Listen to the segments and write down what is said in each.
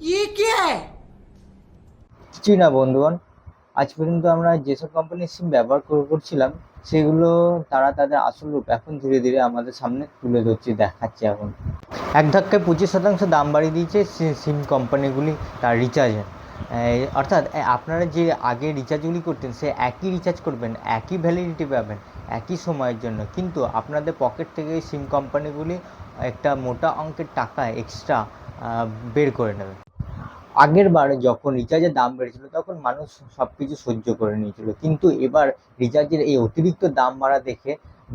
ये क्या है কিছুই না বন্ধুগণ আজ পর্যন্ত আমরা যেসব কোম্পানির সিম ব্যবহার কর- করছিলাম সেগুলো তারা তাদের আসল রূপ এখন ধীরে ধীরে আমাদের সামনে তুলে ধরছে দেখাচ্ছে এখন এক ধাক্কায় পঁচিশ শতাংশ দাম বাড়িয়ে দিয়েছে সি- সিম কোম্পানিগুলি তার রিচার্জের অর্থাৎ এ, আপনারা যে আগে রিচার্জগুলি করতেন সে একই রিচার্জ করবেন একই ভ্যালিডিটি পাবেন একই সময়ের জন্য কিন্তু আপনাদের পকেট থেকে সিম কোম্পানিগুলি একটা মোটা অঙ্কের টাকা এক্সট্রা বের করে নেবে। আগের বার যখন রিচার্জের দাম বেড়েছিল, তখন মানুষ সব কিছু সহ্য করে নিয়েছিল। কিন্তু এবার রিচার্জের এই অতিরিক্ত দাম বাড়া দেখে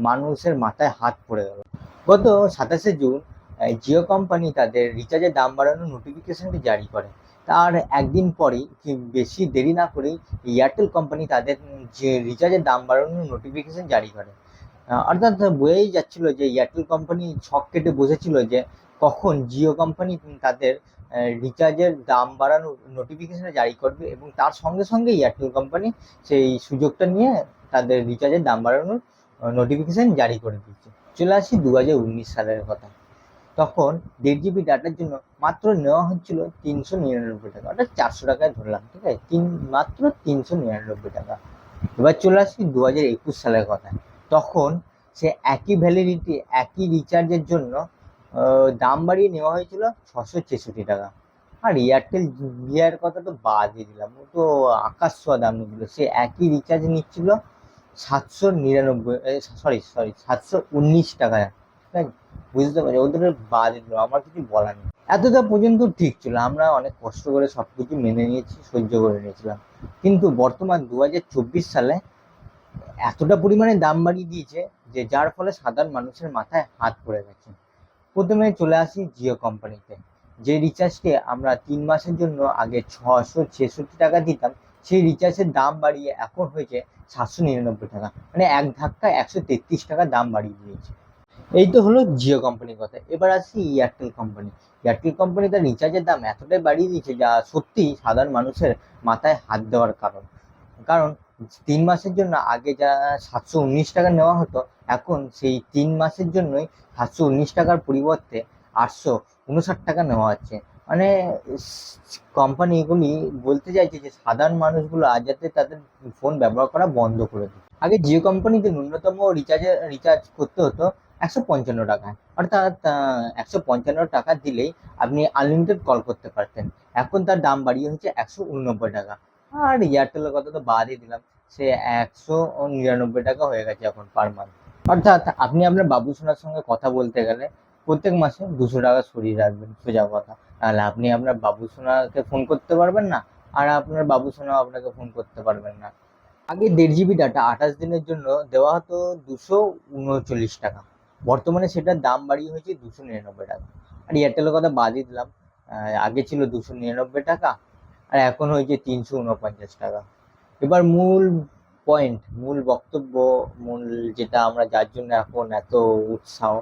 মানুষের মাথায় হাত পড়ে গেল। গত সাতাশে জুন জিও কোম্পানি তাদের রিচার্জের দাম বাড়ানোর নোটিফিকেশনটি জারি করে। তার একদিন পরেই বেশি দেরি না করেই এয়ারটেল কোম্পানি তাদের যে রিচার্জের দাম বাড়ানোর নোটিফিকেশন জারি করে। অর্থাৎ বোঝাই যাচ্ছিল যে এয়ারটেল কোম্পানি ছক কেটে বসেছিল যে কখন জিও কোম্পানি তাদের রিচার্জের দাম বাড়ানোর নোটিফিকেশন জারি করবে এবং তার সঙ্গে সঙ্গে এয়ারটেল কোম্পানি সেই সুযোগটা নিয়ে তাদের রিচার্জের দাম বাড়ানোর নোটিফিকেশন জারি করে দিচ্ছে। চলে আসি দু হাজার উনিশ সালের কথা। তখন দেড় জিবি ডাটার জন্য মাত্র নেওয়া হচ্ছিল তিনশো নিরানব্বই টাকা, অর্থাৎ চারশো টাকায় ধরলাম, ঠিক আছে? তিন, মাত্র তিনশো নিরানব্বই টাকা। এবার চলে আসি দু হাজার একুশ সালের কথা। তখন সে একই ভ্যালিডিটি একই রিচার্জের জন্য দাম বাড়িয়ে নেওয়া হয়েছিল ছশো ছেষট্টি টাকা। আর এয়ারটেল জিয়ার কথা তো বাদই দিলাম ও তো আকাশ ছোঁয়া দাম নিচ্ছিল সে একই রিচার্জ নিচ্ছিল সাতশো নিরানব্বই সরি সরি সাতশো উনিশ টাকা। বুঝতে পারছি, ওদের বাদই দিল, আমার কিছু বলার নেই। এতটা পর্যন্ত ঠিক ছিল, আমরা অনেক কষ্ট করে সব কিছু মেনে নিয়েছি, সহ্য করে নিয়েছিলাম। কিন্তু বর্তমান দু হাজার চব্বিশ সালে এতটা পরিমাণে দাম বাড়িয়ে দিয়েছে যে যার ফলে সাধারণ মানুষের মাথায় হাত পড়ে গেছে। প্রথমে চলে আসি জিও কোম্পানিতে। যে রিচার্জকে আমরা তিন মাসের জন্য আগে ছশো ছেষট্টি টাকা দিতাম, সেই রিচার্জের দাম বাড়িয়ে এখন হয়েছে সাতশো নিরানব্বই টাকা। মানে এক ধাক্কা একশো তেত্রিশ টাকা দাম বাড়িয়ে দিয়েছে। এই তো হলো জিও কোম্পানির কথা। এবার আসি এয়ারটেল কোম্পানি। এয়ারটেল কোম্পানি তার রিচার্জের দাম এতটাই বাড়িয়ে দিয়েছে যা সত্যি সাধারণ মানুষের মাথায় হাত দেওয়ার কারণ। কারণ তিন মাসের জন্য আগে যা সাতশো উনিশ টাকা নেওয়া হতো, এখন সেই তিন মাসের জন্যই সাতশো উনিশ টাকার পরিবর্তে আটশো উনষাট টাকা নেওয়া হচ্ছে। মানে কোম্পানি এগুলি বলতে চাইছে যে সাধারণ মানুষগুলো আজ যাতে তাদের ফোন ব্যবহার করা বন্ধ করে দেয়। আগে জিও কোম্পানিতে ন্যূনতম রিচার্জে রিচার্জ করতে হতো একশো পঞ্চান্ন টাকায়। অর্থাৎ একশো পঞ্চান্ন টাকা দিলেই আপনি আনলিমিটেড কল করতে পারতেন। এখন তার দাম বাড়িয়ে হচ্ছে একশো উননব্বই টাকা। আর এয়ারটেলের কথা তো বাদই দিলাম। সে একশো নিরানব্বই টাকা হয়ে গেছে এখন পার মান্থ অর্থাৎ আপনি আপনার বাবুসোনার সঙ্গে কথা বলতে গেলে প্রত্যেক মাসে দুশো টাকা সরিয়ে রাখবেন সোজা কথা। তাহলে আপনি আপনার বাবুসোনাকে ফোন করতে পারবেন না, আর আপনার বাবুসোনাও আপনাকে ফোন করতে পারবেন না। আগে দেড় জিবি ডাটা আঠাশ দিনের জন্য দেওয়া হতো দুশো উনচল্লিশ টাকা। বর্তমানে সেটার দাম বাড়িয়ে হয়েছে দুশো নিরানব্বই টাকা। আর এয়ারটেলের কথা বাদই দিলাম। আগে ছিল দুশো নিরানব্বই টাকা আর এখন হয়েছে তিনশো উনপঞ্চাশ টাকা। এবার মূল পয়েন্ট মূল বক্তব্য, মূল যেটা আমরা যার জন্য এখন এত উৎসাহ,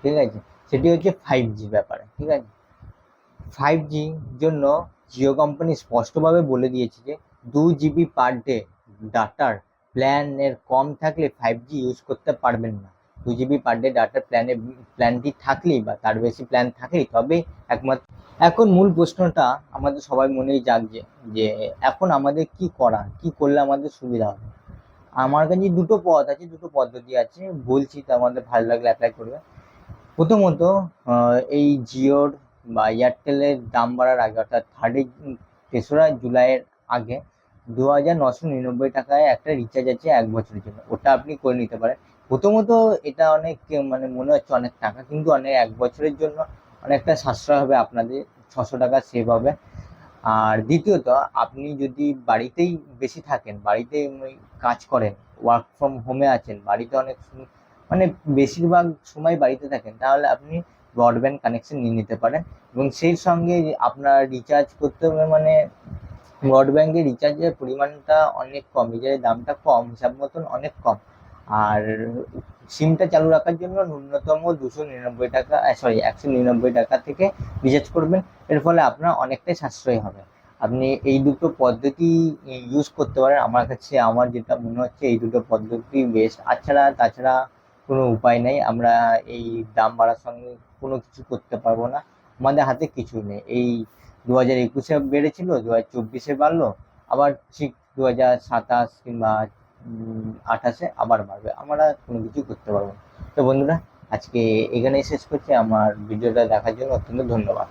ঠিক আছে? সেটি হচ্ছে ফাইভ জি ব্যাপারে, ঠিক আছে? ফাইভ জি জন্য জিও কোম্পানি স্পষ্টভাবে বলে দিয়েছে যে, দু জিবি পার ডে ডাটার প্ল্যানের কম থাকলে ফাইভ জি ইউজ করতে পারবেন না। দু জিবি পার ডে ডাটার প্ল্যানে প্ল্যানটি থাকলেই বা তার বেশি প্ল্যান থাকলেই তবে একমাত্র, এখন মূল প্রশ্নটা আমাদের সবাই মনেই জাগছে যে এখন আমাদের কি করা কি করলে আমাদের সুবিধা হবে? আমার কাছে দুটো পথ আছে, দুটো পদ্ধতি আছে, বলছি তো আমাদের ভালো লাগলে অ্যাপ্লাই করবে। প্রথমত এই জিওর বা এয়ারটেলের দাম বাড়ার আগে, অর্থাৎ থার্ডে তেসরা জুলাইয়ের আগে দু হাজার নশো নিরানব্বই টাকায় একটা রিচার্জ আছে এক বছরের জন্য। ওটা আপনি করে নিতে পারেন। প্রথমত এটা অনেক মানে মনে হচ্ছে অনেক টাকা, কিন্তু অনেক এক বছরের জন্য অনেকটা সাশ্রয় হবে আপনাদের, ছশো টাকা সেভ হবে। আর দ্বিতীয়ত, আপনি যদি বাড়িতেই বেশি থাকেন বাড়িতে কাজ করেন ওয়ার্ক ফ্রম হোমে আছেন, বাড়িতে অনেক মানে বেশিরভাগ সময় বাড়িতে থাকেন, তাহলে আপনি ব্রডব্যান্ড কানেকশন নিয়ে নিতে পারেন। এবং সেই সঙ্গে আপনার রিচার্জ করতে হবে মানে ব্রডব্যান্ডের রিচার্জের পরিমাণটা অনেক কম রিচার্জের দামটা কম, হিসাব মতন অনেক কম। আর সিমটা চালু রাখার জন্য ন্যূনতম দুশো নিরানব্বই টাকা সরি একশো নিরানব্বই টাকা থেকে রিচার্জ করবেন। এর ফলে আপনার অনেকটাই সাশ্রয় হবে। আপনি এই দুটো পদ্ধতি ইউজ করতে পারেন। আমার কাছে, আমার যেটা মনে হচ্ছে, এই দুটো পদ্ধতি বেস্ট তাছাড়া তাছাড়া কোনো উপায় নেই। আমরা এই দাম বাড়ার সঙ্গে কোনো কিছু করতে পারব না। আমাদের হাতে কিছু নেই। এই দু হাজার একুশে বেড়েছিল দু হাজার চব্বিশে বাড়লো। আবার ঠিক দু হাজার সাতাশ কিংবা আঠাশে আবার বাড়বে। আমরা কোনো কিছু করতে পারব তো বন্ধুরা, আজকে এখানেই শেষ করছি। আমার ভিডিওটা দেখার জন্য অত্যন্ত ধন্যবাদ।